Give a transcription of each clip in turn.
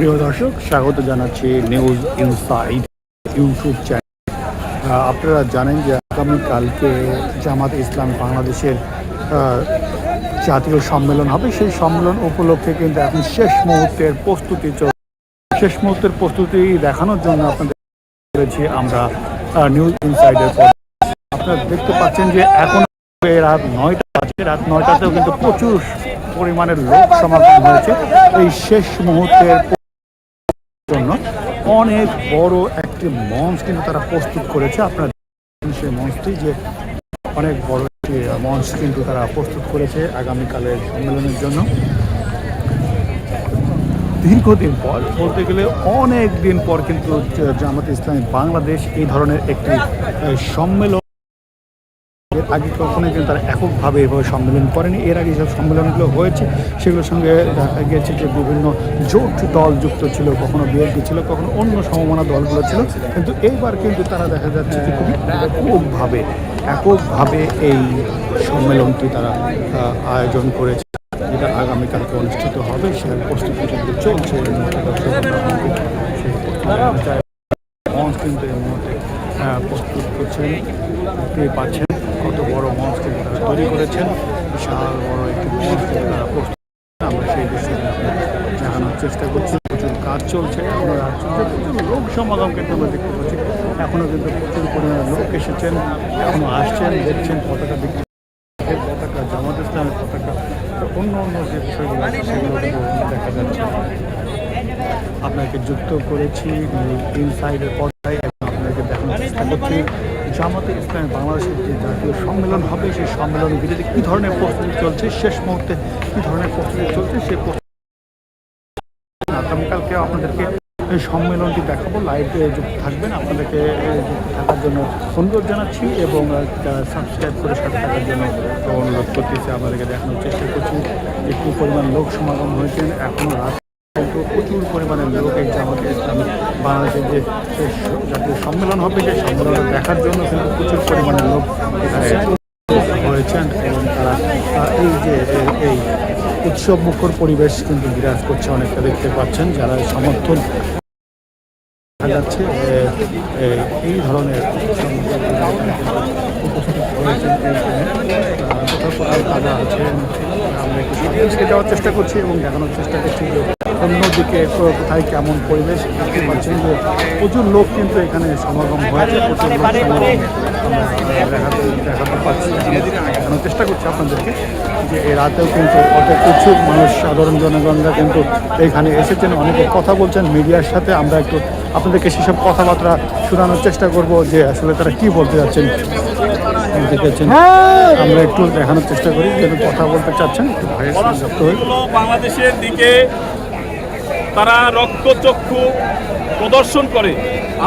প্রিয় দর্শক, স্বাগত জানাচ্ছি নিউজ ইনসাইড ইউটিউব চ্যানেল আপনারা জানেন যে আগামীকালকে জামাত ইসলাম বাংলাদেশের জাতীয় সম্মেলন হবে। সেই সম্মেলন উপলক্ষে কিন্তু এখন শেষ মুহূর্তের প্রস্তুতি শেষ মুহূর্তের প্রস্তুতি দেখানোর জন্য আপনাদের করেছি আমরা নিউজ ইনসাইডের আপনারা দেখতে পাচ্ছেন যে এখন রাত নয়টা বাজে। রাত নয়টাতেও কিন্তু প্রচুর পরিমাণের লোক সমাগম হয়েছে। এই শেষ মুহূর্তের অনেক বড় একটি মঞ্চ কিন্তু তারা প্রস্তুত করেছে। আপনার সেই মঞ্চটি যে অনেক বড় একটি মঞ্চ কিন্তু তারা প্রস্তুত করেছে আগামীকালের সম্মেলনের জন্য। দীর্ঘদিন পর বলতে গেলে অনেক দিন পর কিন্তু জামাত ইসলামী বাংলাদেশ এই ধরনের একটি সম্মেলন আগে কখনোই কিন্তু তারা এককভাবে এভাবে সম্মেলন করেনি। এর আগে যেসব সম্মেলনগুলো হয়েছে, সেগুলোর সঙ্গে দেখা গিয়েছে যে বিভিন্ন জোট দল যুক্ত ছিল, কখনো বিএনপি ছিল, কখনো অন্য সমমনা দলগুলো ছিল। কিন্তু এইবার কিন্তু তারা দেখা যাচ্ছে যে খুবই এককভাবে এককভাবে এই সম্মেলনটি তারা আয়োজন করেছে। যেটা আগামীকালকে অনুষ্ঠিত হবে সে প্রস্তুতি কিন্তু চলছে। কিন্তু এই মুহূর্তে প্রস্তুত করছেন। পাচ্ছেন। কত বড় মঞ্চ কিন্তু তারা তৈরি করেছেন। বিশাল বড় একটি মঞ্চ কিন্তু তারা প্রস্তুত। আমরা সেই আপনাদের দেখানোর চেষ্টা করছি। প্রচুর কাজ চলছে। আমরা চলছে প্রচুর লোক সমাগম কিন্তু আমরা দেখতে পাচ্ছি এখনও কিন্তু প্রচুর পরিমাণে লোক এসেছেন এখনও আসছেন, দেখছেন পতাকা বিক্রি পতাকা জামাত ইসলামের পতাকা অন্য অন্য যে বিষয়গুলো সেগুলো দেখা যাচ্ছে। আপনাকে যুক্ত করেছি ইনসাইডের পর্দায়, এবং আপনাকে দেখানোর চেষ্টা করছি। জামাতে ইসলামী বাংলাদেশের যে জাতীয় সম্মেলন হবে, সেই সম্মেলন বিরোধী কী ধরনের প্রস্তুতি চলছে, শেষ মুহূর্তে কী ধরনের প্রস্তুতি চলছে সেই আগামীকালকে আপনাদেরকে এই সম্মেলনটি দেখাবো। লাইভে যুক্ত থাকবেন, আপনাদেরকে যুক্ত থাকার জন্য অনুরোধ জানাচ্ছি এবং সাবস্ক্রাইব করে সাথে থাকার জন্য অনুরোধ করতেছি, আপনাদেরকে দেখানোর চেষ্টা করছি। একটু পরিমাণ লোক সমাগম হয়েছেন এখনও রাত প্রচুর পরিমাণে লোক এই জামাতে ইসলামী বাংলাদেশের যে জাতীয় সম্মেলন হবে, সেই সম্মেলন দেখার জন্য কিন্তু প্রচুর পরিমাণে লোক এখানে হয়েছেন এবং তারা এই যে এই উৎসব মুখর পরিবেশ কিন্তু বিরাজ করছে অনেকটা দেখতে পাচ্ছেন, যারা সমর্থন দেখা যাচ্ছে এই ধরনের তারা আছেন, আমরা একটু যাওয়ার চেষ্টা করছি এবং দেখানোর চেষ্টা করছি অন্যদিকে কোথায় কেমন পরিবেশ দেখতে পাচ্ছেন যে প্রচুর লোক কিন্তু এখানে সমাগম হয়েছে, প্রচুর লোক দেখাতে পাচ্ছি। দেখানোর চেষ্টা করছি আপনাদেরকে যে এই রাতেও কিন্তু অনেক উৎসুক মানুষ, সাধারণ জনগণরা কিন্তু এখানে এসেছেন। অনেকে কথা বলছেন মিডিয়ার সাথে। আমরা একটু আপনাদেরকে সেসব কথাবার্তা শোনানোর চেষ্টা করব যে আসলে তারা কি বলতে যাচ্ছেন। দেখেছেন আমরা একটু দেখানোর চেষ্টা করি, যেন কথা বলতে চাচ্ছেন। বাংলাদেশের দিকে তারা রক্তচক্ষু প্রদর্শন করে।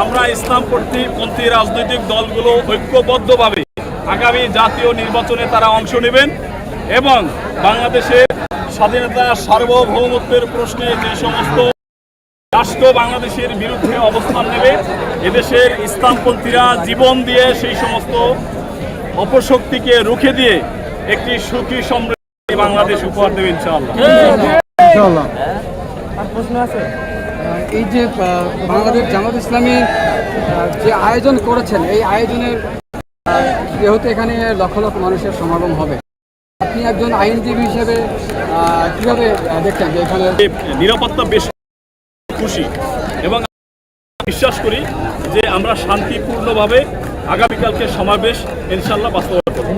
আমরা ইসলামপন্থী পন্থী রাজনৈতিক দলগুলো ঐক্যবদ্ধভাবে আগামী জাতীয় নির্বাচনে তারা অংশ নেবেন এবং বাংলাদেশের স্বাধীনতা সার্বভৌমত্বের প্রশ্নে যে সমস্ত রাষ্ট্র বাংলাদেশের বিরুদ্ধে অবস্থান নেবে, এদেশের ইসলামপন্থীরা জীবন দিয়ে সেই সমস্ত অপশক্তিকে রুখে দিয়ে একটি সুখী সমৃদ্ধি বাংলাদেশ উপহার দেবে ইনশাআল্লাহ। এই যে বাংলাদেশ জামাত ইসলামী যে আয়োজন করেছেন এই আয়োজনের যেহেতু এখানে লক্ষ লক্ষ মানুষের সমাগম হবে আপনি একজন আইনজীবী হিসেবে কীভাবে দেখছেন যে এখানে নিরাপত্তা বেশ খুশি এবং বিশ্বাস করি যে আমরা শান্তিপূর্ণভাবে আগামীকালকে সমাবেশ ইনশাল্লাহ বাস্তবায়ন করব।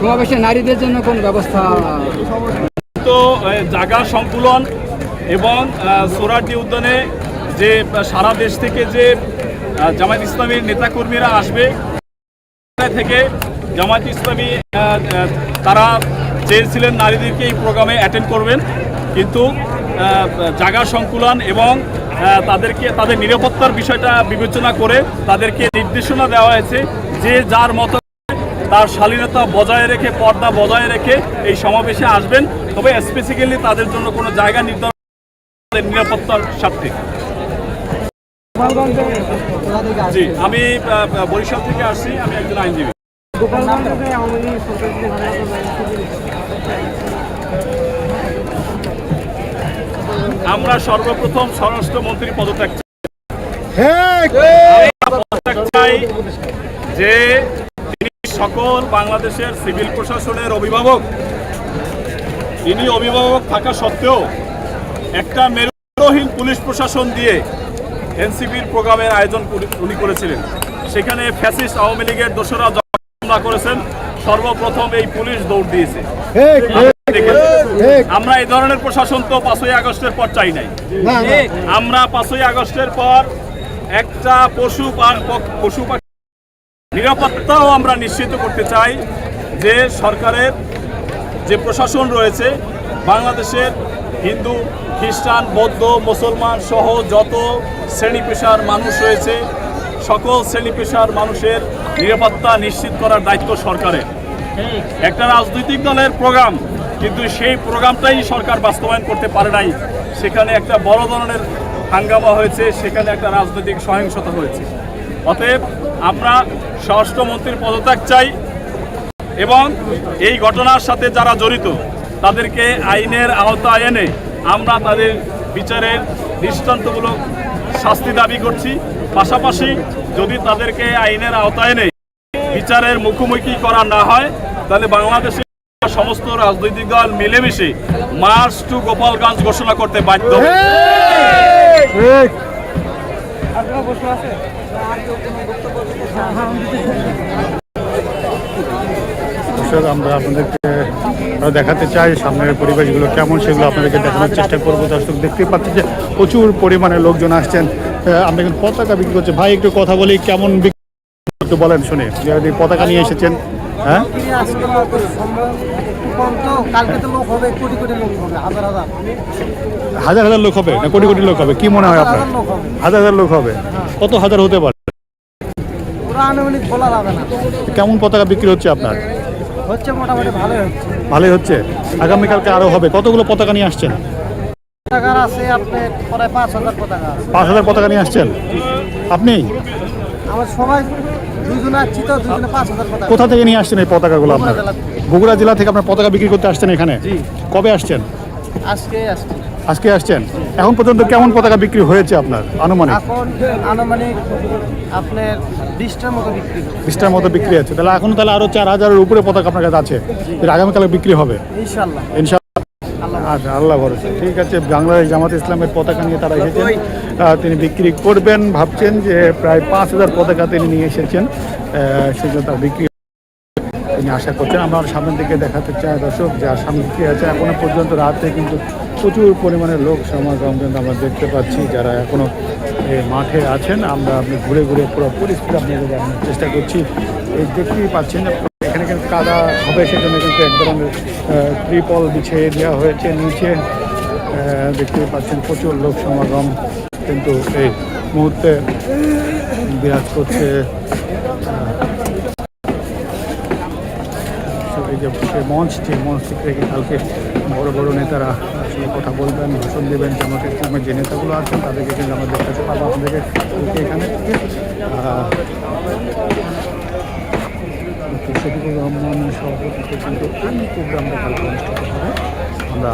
সমাবেশে নারীদের জন্য কোন ব্যবস্থা? তো জায়গা সংকুলন এবং সোরারডি উদ্যানে যে সারা দেশ থেকে যে জামায়াত ইসলামীর নেতাকর্মীরা আসবে থেকে জামায়াত ইসলামী তারা চেয়েছিলেন নারীদেরকে এই প্রোগ্রামে অ্যাটেন্ড করবেন, কিন্তু জায়গা সংকুলন এবং তাদেরকে, তাদের নিরাপত্তার বিষয়টা বিবেচনা করে তাদেরকে নির্দেশনা দেওয়া হয়েছে যে যার মতো তার শালীনতা বজায় রেখে পর্দা বজায় রেখে এই সমাবেশে আসবেন। তবে স্পেসিক্যালি তাদের জন্য কোনো জায়গা নির্ধারণ নিরাপত্তার স্বার্থে। জি আমি বরিশাল থেকে আসছি আমি একজন আইনজীবী। আমরা সর্বপ্রথম স্বরাষ্ট্রমন্ত্রী পদত্যাগ চাই। পদত্যাগ চাই যে সকল বাংলাদেশের সিভিল প্রশাসনের অভিভাবক তিনি অভিভাবক থাকা সত্ত্বেও একটা মেরুহীন পুলিশ প্রশাসন দিয়ে এনসিপির প্রোগ্রামের আয়োজন উনি করেছিলেন। সেখানে ফ্যাসিস্ট আওয়ামী লীগের দোসরা হামলা করেছেন। সর্বপ্রথম এই পুলিশ দৌড় দিয়েছে। আমরা এই ধরনের প্রশাসন তো পাঁচই আগস্টের পর চাই নাই। আমরা পাঁচই আগস্টের পর একটা পশু পশু পাখি নিরাপত্তাও আমরা নিশ্চিত করতে চাই যে সরকারের যে প্রশাসন রয়েছে, বাংলাদেশের হিন্দু, খ্রিস্টান, বৌদ্ধ, মুসলমান সহ যত শ্রেণি পেশার মানুষ রয়েছে, সকল শ্রেণি পেশার মানুষের নিরাপত্তা নিশ্চিত করার দায়িত্ব সরকারের। একটা রাজনৈতিক দলের প্রোগ্রাম, কিন্তু সেই প্রোগ্রামটাই সরকার বাস্তবায়ন করতে পারে নাই। সেখানে একটা বড় ধরনের হাঙ্গামা হয়েছে, সেখানে একটা রাজনৈতিক সহিংসতা হয়েছে। অতএব আমরা স্বরাষ্ট্রমন্ত্রীর পদত্যাগ চাই এবং এই ঘটনার সাথে যারা জড়িত তাদেরকে আইনের আওতায় এনে আমরা তাদের বিচারের দৃষ্টান্তমূলক শাস্তি দাবি করছি। পাশাপাশি যদি তাদেরকে আইনের আওতায় এনে বিচারের মুখোমুখি করা না হয় তাহলে বাংলাদেশের সমস্ত রাজনৈতিক দল মিলেমিশে মার্চ টু গোপালগঞ্জ ঘোষণা করতে বাধ্য হবে। দর্শক আমরা আপনাদেরকে দেখাতে চাই সামনের পরিবেশগুলো কেমন সেগুলো আপনাদেরকে দেখানোর চেষ্টা করব। দর্শক, দেখতেই পাচ্ছি যে প্রচুর পরিমাণে লোকজন আসছেন। আমরা কিন্তু পতাকা বিক্রি করছি। ভাই, একটু কথা বলি, কেমন একটু বলেন শুনে। যদি পতাকা নিয়ে এসেছেন হ্যাঁ? হাজার হাজার লোক হবে না কোটি কোটি লোক হবে? কি মনে হয় আপনার? হাজার হাজার লোক হবে। কত হাজার হতে পুরো? আনুমানিক বলা যাবে না। কেমন পতাকা বিক্রি হচ্ছে আপনার? হচ্ছে মোটামুটি ভালোই হচ্ছে। ভালোই হচ্ছে? আগামীকালকে আরও হবে। কতগুলো পতাকা নিয়ে আসছেন? পতাকার আছে আপনার প্রায় পাঁচ হাজার পতাকা পাঁচ হাজার পতাকা নিয়ে আসছেন? আপনি? আমার সবাই দুজনে আসছি তো দুজনে পাঁচ হাজার পতাকা। কোথা থেকে নিয়ে আসছেন এই পতাকাগুলো আপনার? বগুড়া জেলা থেকে। আপনার পতাকা বিক্রি করতে আসছেন এখানে? কবে আসছেন? আজকে আসছি। আজকে আসছেন। এখন পর্যন্ত কেমন পতাকা বিক্রি হয়েছে আপনার আনুমানিক? এখন আনুমানিক আপনার বিশটার মতো বিক্রি বিশটার মতো বিক্রি আছে তাহলে এখন তাহলে আরও চার হাজারের উপরে পতাকা আপনার কাছে আছে। আগামীকালে বিক্রি হবে? ইনশাল্লাহ ইনশাআল্লাহ। আচ্ছা আল্লাহ ভরসা। ঠিক আছে বাংলাদেশ জামাত ইসলামের পতাকা নিয়ে তারা এসেছেন। তিনি বিক্রি করবেন ভাবছেন যে প্রায় পাঁচ হাজার পতাকা তিনি নিয়ে এসেছেন। আহ, সেই জন্য তার বিক্রি তিনি আশা করছেন। আমরা সামনের দিকে দেখাতে চাই দর্শক যা সামনে কি আছে, এখনও পর্যন্ত রাতে কিন্তু প্রচুর পরিমাণে লোক সমাগম কিন্তু আমরা দেখতে পাচ্ছি। যারা এখনও এই মাঠে আছেন, আমরা আপনি ঘুরে ঘুরে পুরো পরিস্থিতি আপনাদের দেখানোর চেষ্টা করছি। এই দেখতেই পাচ্ছেন, এখানে কিন্তু কাদা হবে, সেজন্য কিন্তু এক ধরনের ত্রিপল বিছিয়ে দেওয়া হয়েছে নিচে। দেখতেই পাচ্ছেন, প্রচুর লোক সমাগম কিন্তু এই মুহূর্তে বিরাজ করছে যে সে মঞ্চ, যে মঞ্চ থেকে কালকে বড় বড় নেতারা আসলে কথা বলবেন, ভাষণ দেবেন জামাত ইসলামের যে নেতাগুলো আছেন, তাদেরকে কিন্তু আমরা দেখতে পাবো, আপনাদেরকে এখানে। শফিকুর রহমানের সভাপতিত্বে কিন্তু প্রোগ্রামটা কালকে অনুষ্ঠিত হবে। আমরা